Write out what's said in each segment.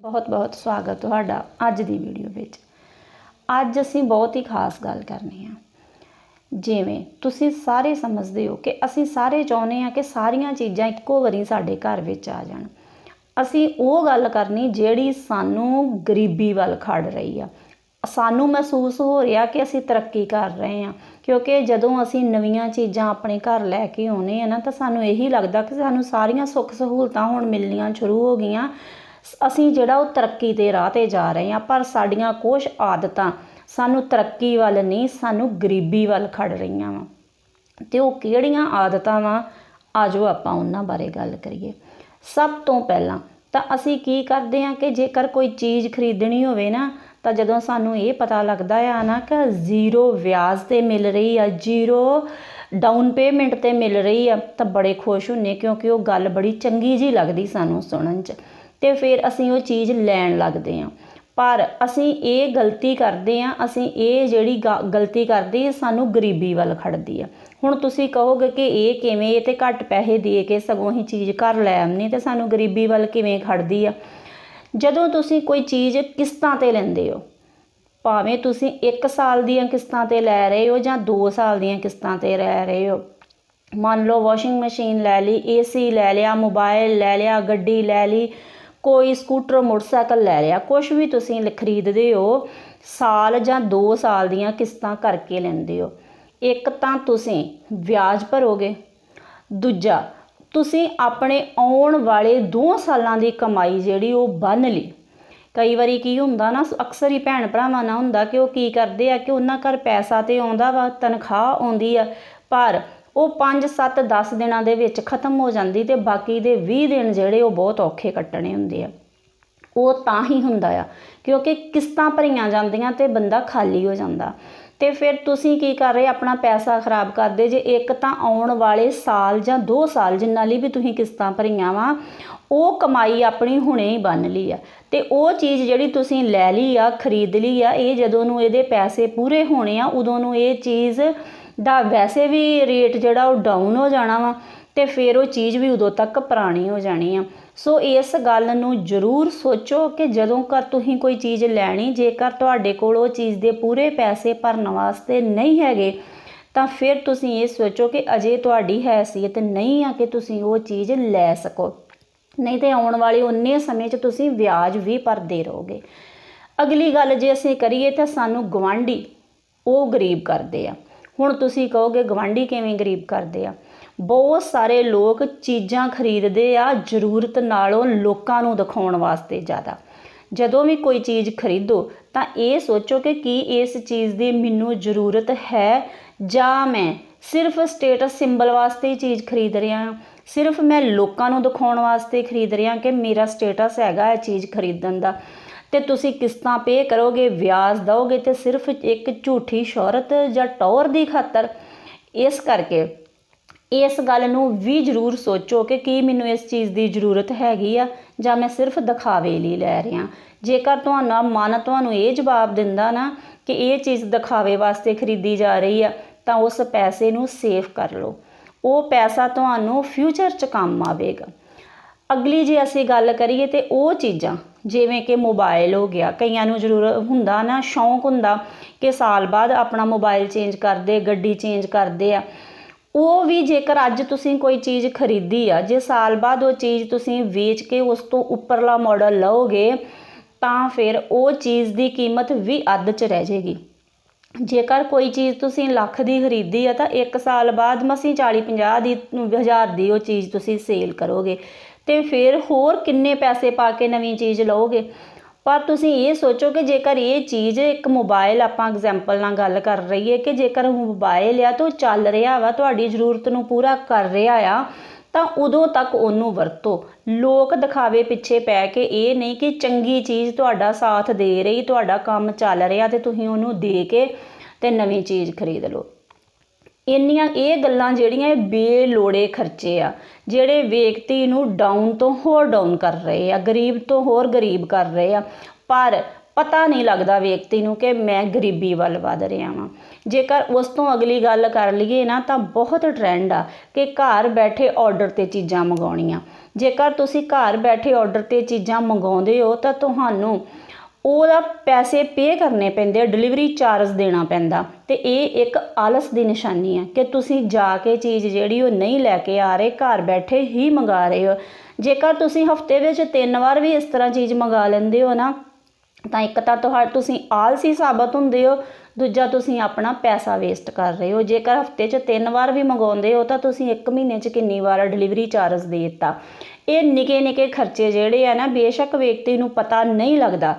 ਬਹੁਤ-ਬਹੁਤ ਸਵਾਗਤ ਤੁਹਾਡਾ ਅੱਜ ਦੀ ਵੀਡੀਓ ਵਿੱਚ। ਅੱਜ ਅਸੀਂ ਬਹੁਤ ਹੀ ਖਾਸ ਗੱਲ ਕਰਨੀ ਆ। ਜਿਵੇਂ ਤੁਸੀਂ ਸਾਰੇ ਸਮਝਦੇ ਹੋ ਕਿ ਅਸੀਂ ਸਾਰੇ ਚਾਹੁੰਦੇ ਆ ਕਿ ਸਾਰੀਆਂ ਚੀਜ਼ਾਂ ਇੱਕੋ ਵਾਰੀ ਸਾਡੇ ਘਰ ਵਿੱਚ ਆ ਜਾਣ। ਅਸੀਂ ਉਹ ਗੱਲ ਕਰਨੀ ਜਿਹੜੀ ਸਾਨੂੰ ਗਰੀਬੀ ਵੱਲ ਖੜ ਰਹੀ ਆ। ਸਾਨੂੰ ਮਹਿਸੂਸ ਹੋ ਰਿਹਾ ਕਿ ਅਸੀਂ ਤਰੱਕੀ ਕਰ ਰਹੇ ਹਾਂ। ਕਿਉਂਕਿ ਜਦੋਂ ਅਸੀਂ ਨਵੀਆਂ ਚੀਜ਼ਾਂ ਆਪਣੇ ਘਰ ਲੈ ਕੇ ਆਉਨੇ ਆ ਨਾ, ਤਾਂ ਸਾਨੂੰ ਇਹੀ ਲੱਗਦਾ ਕਿ ਸਾਨੂੰ ਸਾਰੀਆਂ ਸੁੱਖ ਸਹੂਲਤਾਂ ਹੁਣ ਮਿਲਣੀਆਂ ਸ਼ੁਰੂ ਹੋ ਗਈਆਂ। ਅਸੀਂ ਜਿਹੜਾ ਉਹ ਤਰੱਕੀ ਦੇ ਰਾਹ ਤੇ ਜਾ ਰਹੇ ਹਾਂ, ਪਰ ਸਾਡੀਆਂ ਕੁਝ ਆਦਤਾਂ ਸਾਨੂੰ ਤਰੱਕੀ ਵੱਲ ਨਹੀਂ, ਸਾਨੂੰ ਗਰੀਬੀ ਵੱਲ ਖੜ ਰਹੀਆਂ ਵਾ। ਤੇ ਉਹ ਕਿਹੜੀਆਂ ਆਦਤਾਂ ਵਾ? ਆਜੋ ਆਪਾਂ ਉਹਨਾਂ ਬਾਰੇ ਗੱਲ ਕਰੀਏ। ਸਭ ਤੋਂ ਪਹਿਲਾਂ ਤਾਂ ਅਸੀਂ ਕੀ ਕਰਦੇ ਹਾਂ ਕਿ ਜੇਕਰ ਕੋਈ ਚੀਜ਼ ਖਰੀਦਣੀ ਹੋਵੇ ਨਾ, ਤਾਂ ਜਦੋਂ ਸਾਨੂੰ ਇਹ ਪਤਾ ਲੱਗਦਾ ਆ ਨਾ ਕਿ ਜ਼ੀਰੋ ਵਿਆਜ ਤੇ ਮਿਲ ਰਹੀ ਆ, ਜ਼ੀਰੋ ਡਾਊਨ ਪੇਮੈਂਟ ਤੇ ਮਿਲ ਰਹੀ ਆ, ਤਾਂ ਬੜੇ ਖੁਸ਼ ਹੁੰਨੇ ਕਿਉਂਕਿ ਉਹ ਗੱਲ ਬੜੀ ਚੰਗੀ ਜੀ ਲੱਗਦੀ ਸਾਨੂੰ ਸੁਣਨ 'ਚ। ਤੇ ਫਿਰ ਅਸੀਂ ਉਹ ਚੀਜ਼ ਲੈਣ ਲੱਗਦੇ ਹਾਂ। ਪਰ ਅਸੀਂ ਇਹ ਗਲਤੀ ਕਰਦੇ ਆ ਅਸੀਂ ਇਹ ਜਿਹੜੀ ਗ- ਗਲਤੀ ਕਰਦੇ ਆ ਸਾਨੂੰ ਗਰੀਬੀ ਵੱਲ ਖੜਦੀ ਆ। ਹੁਣ ਤੁਸੀਂ ਕਹੋਗੇ ਕਿ ਇਹ ਕਿਵੇਂ, ਇਹ ਤੇ ਘੱਟ ਪੈਸੇ ਦੇ ਕੇ ਸਗੋਂ ਹੀ ਚੀਜ਼ ਘਰ ਲੈ ਆਉਂਦੇ ਤੇ ਸਾਨੂੰ ਗਰੀਬੀ ਵੱਲ ਕਿਵੇਂ ਖੜਦੀ ਆ? ਜਦੋਂ ਤੁਸੀਂ ਕੋਈ ਚੀਜ਼ ਕਿਸ਼ਤਾਂ ਤੇ ਲੈਂਦੇ ਹੋ, ਭਾਵੇਂ ਤੁਸੀਂ 1 ਸਾਲ ਦੀਆਂ ਕਿਸ਼ਤਾਂ ਤੇ ਲੈ ਰਹੇ ਹੋ ਜਾਂ 2 ਸਾਲ ਦੀਆਂ ਕਿਸ਼ਤਾਂ ਤੇ ਲੈ ਰਹੇ ਹੋ, ਮੰਨ ਲਓ ਵਾਸ਼ਿੰਗ ਮਸ਼ੀਨ ਲੈ ਲਈ, ਏਸੀ ਲੈ ਲਿਆ ਮੋਬਾਈਲ ਲੈ ਲਿਆ, ਗੱਡੀ ਲੈ ਲਈ ਕੋਈ ਸਕੂਟਰ ਮੋਟਰਸਾਈਕਲ ਲੈ ਲਿਆ ਕੁਝ ਵੀ ਤੁਸੀਂ ਖਰੀਦਦੇ ਹੋ, ਸਾਲ ਜਾਂ 2 ਸਾਲ ਦੀਆਂ ਕਿਸ਼ਤਾਂ ਕਰਕੇ ਲੈਂਦੇ ਹੋ। ਇੱਕ ਤਾਂ ਤੁਸੀਂ ਵਿਆਜ ਭਰੋਗੇ, ਦੂਜਾ ਤੁਸੀਂ ਆਪਣੇ ਆਉਣ ਵਾਲੇ 2 ਸਾਲਾਂ ਦੀ ਕਮਾਈ ਜਿਹੜੀ ਉਹ ਬੰਨ ਲਈ। ਕਈ ਵਾਰੀ ਕੀ ਹੁੰਦਾ ਨਾ ਅਕਸਰ ਹੀ ਭੈਣ ਭਰਾਵਾਂ ਨਾਲ ਹੁੰਦਾ ਕਿ ਉਹ ਕੀ ਕਰਦੇ ਆ ਕਿ ਉਹਨਾਂ ਘਰ ਪੈਸਾ ਤੇ ਆਉਂਦਾ ਵਾ, ਤਨਖਾਹ ਆਉਂਦੀ ਆ, ਪਰ ਉਹ 5 7 10 ਦਿਨਾਂ ਦੇ ਵਿੱਚ ਖਤਮ ਹੋ ਜਾਂਦੀ ਤੇ ਬਾਕੀ ਦੇ 20 ਦਿਨ ਜਿਹੜੇ ਉਹ ਬਹੁਤ ਔਖੇ ਕੱਟਣੇ ਹੁੰਦੇ ਆ। ਉਹ ਤਾਂ ਹੀ ਹੁੰਦਾ ਆ, ਕਿਉਂਕਿ ਕਿਸ਼ਤਾਂ ਭਰੀਆਂ ਜਾਂਦੀਆਂ ਤੇ ਬੰਦਾ ਖਾਲੀ ਹੋ ਜਾਂਦਾ। ਤੇ ਫਿਰ ਤੁਸੀਂ ਕੀ ਕਰ ਰਹੇ, ਆਪਣਾ ਪੈਸਾ ਖਰਾਬ ਕਰਦੇ, ਜੇ ਇੱਕ ਤਾਂ ਆਉਣ ਵਾਲੇ ਸਾਲ ਜਾਂ 2 ਸਾਲ ਜਿੰਨਾਂ ਲਈ ਵੀ ਤੁਸੀਂ ਕਿਸ਼ਤਾਂ ਭਰੀਆਂ ਵਾ, ਉਹ ਕਮਾਈ ਆਪਣੀ ਹੁਣੇ ਹੀ ਬੰਨ ਲਈ ਆ। ਤੇ ਉਹ ਚੀਜ਼ ਜਿਹੜੀ ਤੁਸੀਂ ਲੈ ਲਈ ਆ, ਖਰੀਦ ਲਈ ਆ, ਇਹ ਜਦੋਂ ਨੂੰ ਇਹਦੇ ਪੈਸੇ ਪੂਰੇ ਹੋਣੇ ਆ, ਉਦੋਂ ਨੂੰ ਇਹ ਚੀਜ਼ ਦਾ ਵੈਸੇ ਵੀ ਰੇਟ ਜਿਹੜਾ ਉਹ ਡਾਊਨ ਹੋ ਜਾਣਾ ਵਾ ਤੇ ਫਿਰ ਉਹ ਚੀਜ਼ ਵੀ ਉਦੋਂ ਤੱਕ ਪੁਰਾਣੀ ਹੋ ਜਾਣੀ ਆ। ਸੋ ਇਸ ਗੱਲ ਨੂੰ ਜ਼ਰੂਰ ਸੋਚੋ ਕਿ ਜਦੋਂ ਕਰ ਤੁਸੀਂ ਕੋਈ ਚੀਜ਼ ਲੈਣੀ, ਜੇਕਰ ਤੁਹਾਡੇ ਕੋਲ ਉਹ ਚੀਜ਼ ਦੇ ਪੂਰੇ ਪੈਸੇ ਭਰਨ ਵਾਸਤੇ ਨਹੀਂ ਹੈਗੇ, ਤਾਂ ਫਿਰ ਤੁਸੀਂ ਇਹ ਸੋਚੋ ਕਿ ਅਜੇ ਤੁਹਾਡੀ ਹੈਸੀਅਤ ਨਹੀਂ ਆ ਕਿ ਤੁਸੀਂ ਉਹ ਚੀਜ਼ ਲੈ ਸਕੋ। ਨਹੀਂ ਤੇ ਆਉਣ ਵਾਲੇ ਉਨੇ ਸਮੇਂ 'ਚ ਤੁਸੀਂ ਵਿਆਜ ਵੀ ਭਰਦੇ ਰਹੋਗੇ। ਅਗਲੀ ਗੱਲ ਜੇ ਅਸੀਂ ਕਰੀਏ ਤਾਂ ਸਾਨੂੰ ਗਵਾਂਢੀ ਉਹ ਗਰੀਬ ਕਰਦੇ ਆ। ਹੁਣ ਤੁਸੀਂ ਕਹੋਗੇ ਗਵਾਂਢੀ ਕਿਵੇਂ ਗਰੀਬ ਕਰਦੇ ਆ? ਬਹੁਤ ਸਾਰੇ ਲੋਕ ਚੀਜ਼ਾਂ ਖਰੀਦਦੇ ਆ ਜ਼ਰੂਰਤ ਨਾਲੋਂ ਲੋਕਾਂ ਨੂੰ ਦਿਖਾਉਣ ਵਾਸਤੇ ਜ਼ਿਆਦਾ। ਜਦੋਂ ਵੀ ਕੋਈ ਚੀਜ਼ ਖਰੀਦੋ, ਤਾਂ ਇਹ ਸੋਚੋ ਕਿ ਕੀ ਇਸ ਚੀਜ਼ ਦੀ ਮੈਨੂੰ ਜ਼ਰੂਰਤ ਹੈ ਜਾਂ ਮੈਂ ਸਿਰਫ ਸਟੇਟਸ ਸਿੰਬਲ ਵਾਸਤੇ ਹੀ ਚੀਜ਼ ਖਰੀਦ ਰਿਹਾ ਹਾਂ? ਸਿਰਫ ਮੈਂ ਲੋਕਾਂ ਨੂੰ ਦਿਖਾਉਣ ਵਾਸਤੇ ਖਰੀਦ ਰਿਹਾ ਕਿ ਮੇਰਾ ਸਟੇਟਸ ਹੈਗਾ ਇਹ ਚੀਜ਼ ਖਰੀਦਣ ਦਾ? ਤੇ ਤੁਸੀਂ ਕਿਸ਼ਤਾਂ ਪੇ ਕਰੋਗੇ, ਵਿਆਜ ਦਓਗੇ ਤੇ ਸਿਰਫ ਇੱਕ ਝੂਠੀ ਸ਼ੋਹਰਤ ਜਾਂ ਟੌਰ ਦੀ ਖਾਤਰ। ਇਸ ਕਰਕੇ ਇਸ ਗੱਲ ਨੂੰ ਵੀ ਜ਼ਰੂਰ ਸੋਚੋ ਕਿ ਕੀ ਮੈਨੂੰ ਇਸ ਚੀਜ਼ ਦੀ ਜ਼ਰੂਰਤ ਹੈਗੀ ਆ ਜਾਂ ਮੈਂ ਸਿਰਫ ਦਿਖਾਵੇ ਲਈ ਲੈ ਰਿਹਾ। ਜੇਕਰ ਤੁਹਾਡਾ ਮਨ ਤੁਹਾਨੂੰ ਇਹ ਜਵਾਬ ਦਿੰਦਾ ਨਾ ਕਿ ਇਹ ਚੀਜ਼ ਦਿਖਾਵੇ ਵਾਸਤੇ ਖਰੀਦੀ ਜਾ ਰਹੀ ਆ, ਤਾਂ ਉਸ ਪੈਸੇ ਨੂੰ ਸੇਵ ਕਰ ਲਓ। ਉਹ ਪੈਸਾ ਤੁਹਾਨੂੰ ਫਿਊਚਰ 'ਚ ਕੰਮ ਆਵੇਗਾ। ਅਗਲੀ ਜੇ ਅਸੀਂ ਗੱਲ ਕਰੀਏ ਤੇ ਉਹ ਚੀਜ਼ਾਂ ਜਿਵੇਂ ਕਿ ਮੋਬਾਈਲ ਹੋ ਗਿਆ, ਕਈਆਂ ਨੂੰ ਜ਼ਰੂਰ ਹੁੰਦਾ ਨਾ, ਸ਼ੌਂਕ ਹੁੰਦਾ ਕਿ ਸਾਲ ਬਾਅਦ ਆਪਣਾ ਮੋਬਾਈਲ ਚੇਂਜ ਕਰਦੇ, ਗੱਡੀ ਚੇਂਜ ਕਰਦੇ ਆ। ਉਹ ਵੀ ਜੇਕਰ ਅੱਜ ਤੁਸੀਂ ਕੋਈ ਚੀਜ਼ ਖਰੀਦੀ ਆ, ਜੇ ਸਾਲ ਬਾਅਦ ਉਹ ਚੀਜ਼ ਤੁਸੀਂ ਵੇਚ ਕੇ ਉਸ ਤੋਂ ਉੱਪਰਲਾ ਮਾਡਲ ਲਓਗੇ, ਤਾਂ ਫਿਰ ਉਹ ਚੀਜ਼ ਦੀ ਕੀਮਤ ਵੀ ਅੱਧ 'ਚ ਰਹਿ ਜਾਏਗੀ ਜੇਕਰ ਕੋਈ ਚੀਜ਼ ਤੁਸੀਂ ਲੱਖ ਦੀ ਖਰੀਦੀ ਆ, ਤਾਂ 1 ਸਾਲ ਬਾਅਦ ਮਸੀਂ 40 50 ਦੀ, ਹਜ਼ਾਰ ਦੀ ਉਹ ਚੀਜ਼ ਤੁਸੀਂ ਸੇਲ ਕਰੋਗੇ। ਤੇ ਫਿਰ ਹੋਰ ਕਿੰਨੇ ਪੈਸੇ ਪਾ ਕੇ ਨਵੀਂ ਚੀਜ਼ ਲਓਗੇ? ਪਰ ਤੁਸੀਂ ਇਹ ਸੋਚੋ ਕਿ ਜੇਕਰ ਇਹ ਚੀਜ਼ ਇੱਕ ਮੋਬਾਈਲ ਆਪਾਂ ਐਗਜ਼ਾਮਪਲ ਨਾਲ ਗੱਲ ਕਰ ਰਹੀਏ ਕਿ ਜੇਕਰ ਮੋਬਾਈਲ ਆ ਤਾਂ ਉਹ ਚੱਲ ਰਿਹਾ ਵਾ, ਤੁਹਾਡੀ ਜ਼ਰੂਰਤ ਨੂੰ ਪੂਰਾ ਕਰ ਰਿਹਾ ਆ, ਤਾਂ ਉਦੋਂ ਤੱਕ ਉਹਨੂੰ ਵਰਤੋ। ਲੋਕ ਦਿਖਾਵੇ ਪਿੱਛੇ ਪੈ ਕੇ ਇਹ ਨਹੀਂ ਕਿ ਚੰਗੀ ਚੀਜ਼ ਤੁਹਾਡਾ ਸਾਥ ਦੇ ਰਹੀ, ਤੁਹਾਡਾ ਕੰਮ ਚੱਲ ਰਿਹਾ ਤੇ ਤੁਸੀਂ ਉਹਨੂੰ ਦੇ ਕੇ ਤੇ ਨਵੀਂ ਚੀਜ਼ ਖਰੀਦ ਲਓ। ਇੰਨੀਆਂ ਇਹ ਗੱਲਾਂ ਜਿਹੜੀਆਂ ਇਹ ਬੇਲੋੜੇ ਖਰਚੇ ਆ, ਜਿਹੜੇ ਵਿਅਕਤੀ ਨੂੰ ਡਾਊਨ ਤੋਂ ਹੋਰ ਡਾਊਨ ਕਰ ਰਹੇ ਆ, ਗਰੀਬ ਤੋਂ ਹੋਰ ਗਰੀਬ ਕਰ ਰਹੇ ਆ। ਪਰ ਪਤਾ ਨਹੀਂ ਲੱਗਦਾ ਵਿਅਕਤੀ ਨੂੰ ਕਿ ਮੈਂ ਗਰੀਬੀ ਵੱਲ ਵਧ ਰਿਹਾ ਵਾਂ। ਜੇਕਰ ਉਸ ਤੋਂ ਅਗਲੀ ਗੱਲ ਕਰ ਲਈਏ ਨਾ, ਤਾਂ ਬਹੁਤ ਟ੍ਰੈਂਡ ਆ ਕਿ ਘਰ ਬੈਠੇ ਆਰਡਰ ਤੇ ਚੀਜ਼ਾਂ ਮੰਗਾਉਣੀਆਂ। ਜੇਕਰ ਤੁਸੀਂ ਘਰ ਬੈਠੇ ਆਰਡਰ ਤੇ ਚੀਜ਼ਾਂ ਮੰਗਾਉਂਦੇ ਹੋ, ਤਾਂ ਤੁਹਾਨੂੰ ਉਹਦਾ ਪੈਸੇ ਪੇ ਕਰਨੇ ਪੈਂਦੇ ਆ ਡਿਲੀਵਰੀ ਚਾਰਜ ਦੇਣਾ ਪੈਂਦਾ। ਤੇ ਇਹ ਇੱਕ ਆਲਸ ਦੀ ਨਿਸ਼ਾਨੀ ਹੈ ਕਿ ਤੁਸੀਂ ਜਾ ਕੇ ਚੀਜ਼ ਜਿਹੜੀ ਉਹ ਨਹੀਂ ਲੈ ਕੇ ਆ ਰਹੇ, ਘਰ ਬੈਠੇ ਹੀ ਮੰਗਾ ਰਹੇ ਹੋ। ਜੇਕਰ ਤੁਸੀਂ ਹਫ਼ਤੇ ਵਿੱਚ ਤਿੰਨ ਵਾਰ ਵੀ ਇਸ ਤਰ੍ਹਾਂ ਚੀਜ਼ ਮੰਗਾ ਲੈਂਦੇ ਹੋ ਨਾ, ਤਾਂ ਇੱਕ ਤਾਂ ਤੁਹਾ ਤੁਸੀਂ ਆਲਸੀ ਸਾਬਤ ਹੁੰਦੇ ਹੋ, ਦੂਜਾ ਤੁਸੀਂ ਆਪਣਾ ਪੈਸਾ ਵੇਸਟ ਕਰ ਰਹੇ ਹੋ। ਜੇਕਰ ਹਫ਼ਤੇ 'ਚ ਤਿੰਨ ਵਾਰ ਵੀ ਮੰਗਾਉਂਦੇ ਹੋ, ਤਾਂ ਤੁਸੀਂ ਇੱਕ ਮਹੀਨੇ 'ਚ ਕਿੰਨੀ ਵਾਰ ਡਿਲੀਵਰੀ ਚਾਰਜ ਦੇ ਦਿੱਤਾ। ਇਹ ਨਿੱਕੇ ਨਿੱਕੇ ਖਰਚੇ ਜਿਹੜੇ ਆ ਨਾ, ਬੇਸ਼ੱਕ ਵਿਅਕਤੀ ਨੂੰ ਪਤਾ ਨਹੀਂ ਲੱਗਦਾ।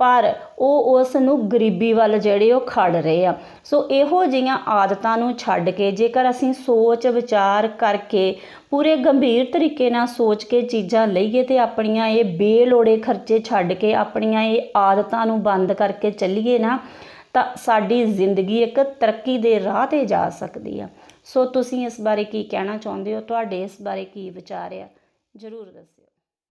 ਪਰ ਉਹ ਉਸ ਨੂੰ ਗਰੀਬੀ ਵੱਲ ਜਿਹੜੇ ਉਹ ਖੜ ਰਹੇ ਆ। ਸੋ ਇਹੋ ਜਿਹੀਆਂ ਆਦਤਾਂ ਨੂੰ ਛੱਡ ਕੇ ਜੇਕਰ ਅਸੀਂ ਸੋਚ ਵਿਚਾਰ ਕਰਕੇ ਪੂਰੇ ਗੰਭੀਰ ਤਰੀਕੇ ਨਾਲ ਸੋਚ ਕੇ ਚੀਜ਼ਾਂ ਲਈਏ ਤੇ ਆਪਣੀਆਂ ਇਹ ਬੇਲੋੜੇ ਖਰਚੇ ਛੱਡ ਕੇ ਆਪਣੀਆਂ ਇਹ ਆਦਤਾਂ ਨੂੰ ਬੰਦ ਕਰਕੇ ਚੱਲੀਏ ਨਾ, ਤਾਂ ਸਾਡੀ ਜ਼ਿੰਦਗੀ ਇੱਕ ਤਰੱਕੀ ਦੇ ਰਾਹ ਤੇ ਜਾ ਸਕਦੀ ਆ। ਸੋ ਤੁਸੀਂ ਇਸ ਬਾਰੇ ਕੀ ਕਹਿਣਾ ਚਾਹੁੰਦੇ ਹੋ? ਤੁਹਾਡੇ ਇਸ ਬਾਰੇ ਕੀ ਵਿਚਾਰ ਆ? ਜ਼ਰੂਰ ਦੱਸੋ